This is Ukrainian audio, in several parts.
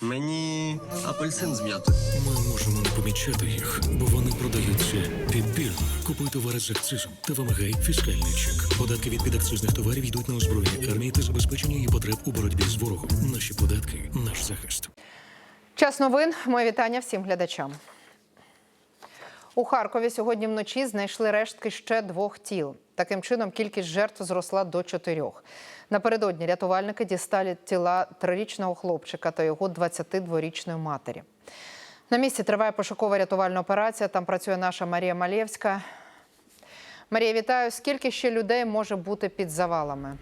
Мені апельсин з м'ятою. Ми можемо не помічати їх, бо вони продаються підбірно. Купуй товари з акцизом та вимагай фіскальний чек. Податки від підакцизних товарів йдуть на озброєння армії та забезпечення її потреб у боротьбі з ворогом. Наші податки наш захист. Час новин. Моє вітання всім глядачам. У Харкові сьогодні вночі знайшли рештки ще двох тіл. Таким чином, кількість жертв зросла до чотирьох. Напередодні рятувальники дістали тіла трирічного хлопчика та його 22-річної матері. На місці триває пошукова рятувальна операція. Там працює наша Марія Малєвська. Марія, вітаю. Скільки ще людей може бути під завалами?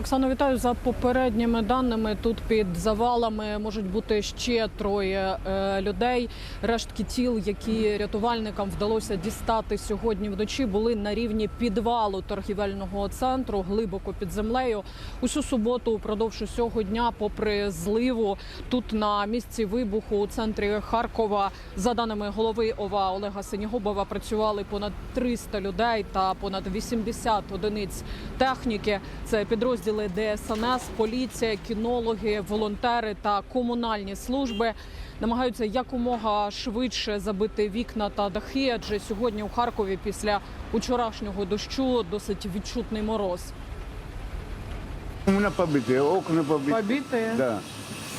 Оксано, вітаю за попередніми даними. Тут під завалами можуть бути ще троє е, людей. Рештки тіл, які рятувальникам вдалося дістати сьогодні вночі, були на рівні підвалу торгівельного центру глибоко під землею. Усю суботу, упродовж усього дня, попри зливу, тут на місці вибуху у центрі Харкова, за даними голови ОВА Олега Синігубова, працювали понад 300 людей та понад 80 одиниць техніки. Це підрозділи ДСНС, поліція, кінологи, волонтери та комунальні служби. Намагаються якомога швидше забити вікна та дахи, адже сьогодні у Харкові після учорашнього дощу досить відчутний мороз. У меня побитые, окна побиты. Побіти Да.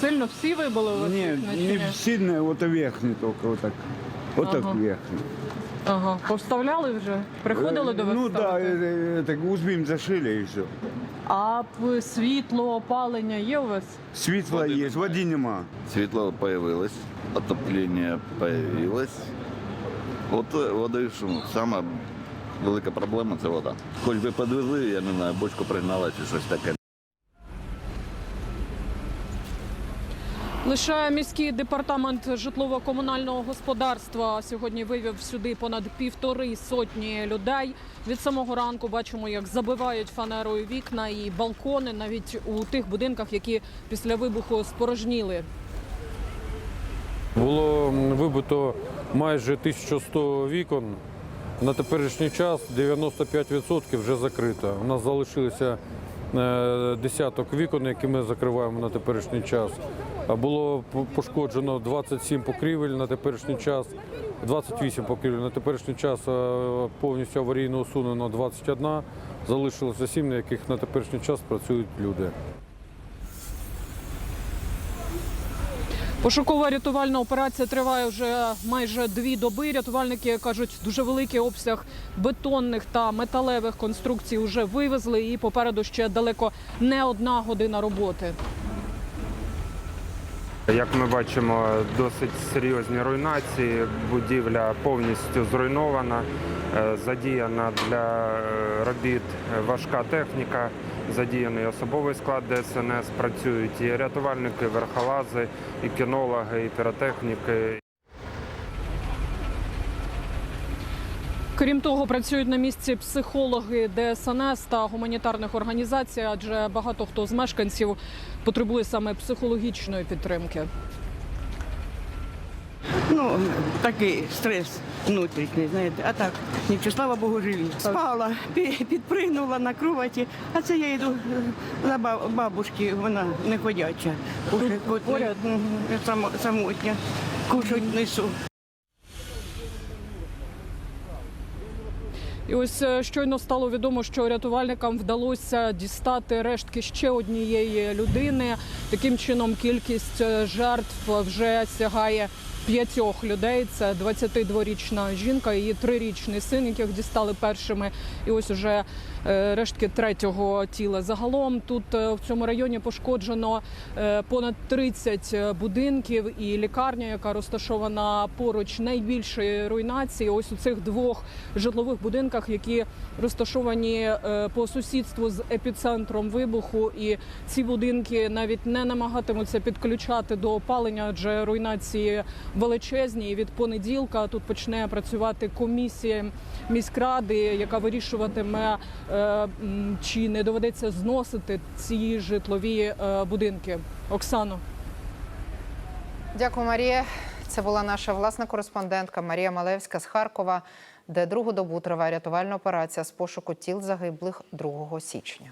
сильно всі вибили не ні? сильно, вот верхний только, вот так. Вот так Ага. верхний. Ага, повставляли вже? Приходили до вас? Ну да, ставити? э, это узбим зашили и все. А п- світло, опалення є у вас? Светло есть, воды нема. Светло появилось, отопление появилось. От е, води шум. Сама велика проблема це вода. Хоч би підвезли, я не знаю, бочку пригнала чи щось таке. Лише міський департамент житлово-комунального господарства сьогодні вивів сюди понад півтори сотні людей. Від самого ранку бачимо, як забивають фанерою вікна і балкони, навіть у тих будинках, які після вибуху спорожніли. Було вибито майже 1100 вікон. На теперішній час 95% вже закрито. У нас залишилося е, десяток вікон, які ми закриваємо на теперішній час. Було пошкоджено 27 покрівель на теперішній час, 28 покрівель. На теперішній час е, повністю аварійно усунено 21, залишилося 7, на яких на теперішній час працюють люди. Пошукова рятувальна операція триває вже майже дві доби. Рятувальники кажуть, дуже великий обсяг бетонних та металевих конструкцій вже вивезли, і попереду ще далеко не одна година роботи. Як ми бачимо, досить серйозні руйнації. Будівля повністю зруйнована, е, задіяна для е, робіт важка техніка, задіяний особовий склад ДСНС. Працюють і рятувальники, верхолази, і кінологи, і піротехніки. Крім того, працюють на місці психологи ДСНС та гуманітарних організацій, адже багато хто з мешканців потребує саме психологічної підтримки. Ну, такий стрес внутрішній, знаєте. А так, нічого, слава Богу, живі. Спала, пі- підпригнула на кроваті, а це я йду е, за бабушки, вона не ходяча. Кушать, поряд? самотня. Кушать несу. І ось е, щойно стало відомо, що рятувальникам вдалося дістати рештки ще однієї людини. Таким чином, кількість е, жертв вже сягає п'ятьох людей. Це 22-річна жінка, її трирічний син, яких дістали першими. І ось уже е, рештки третього тіла. Загалом тут е, в цьому районі пошкоджено е, понад 30 будинків і лікарня, яка розташована поруч найбільшої руйнації. Ось у цих двох житлових будинках, які розташовані по сусідству з епіцентром вибуху. І ці будинки навіть не намагатимуться підключати до опалення, адже руйнації величезні. І від понеділка тут почне працювати комісія міськради, яка вирішуватиме, е, чи не доведеться зносити ці житлові е, будинки. Оксано. Дякую, Марія. Це була наша власна кореспондентка Марія Малевська з Харкова, де другу добу триває рятувальна операція з пошуку тіл загиблих 2 січня.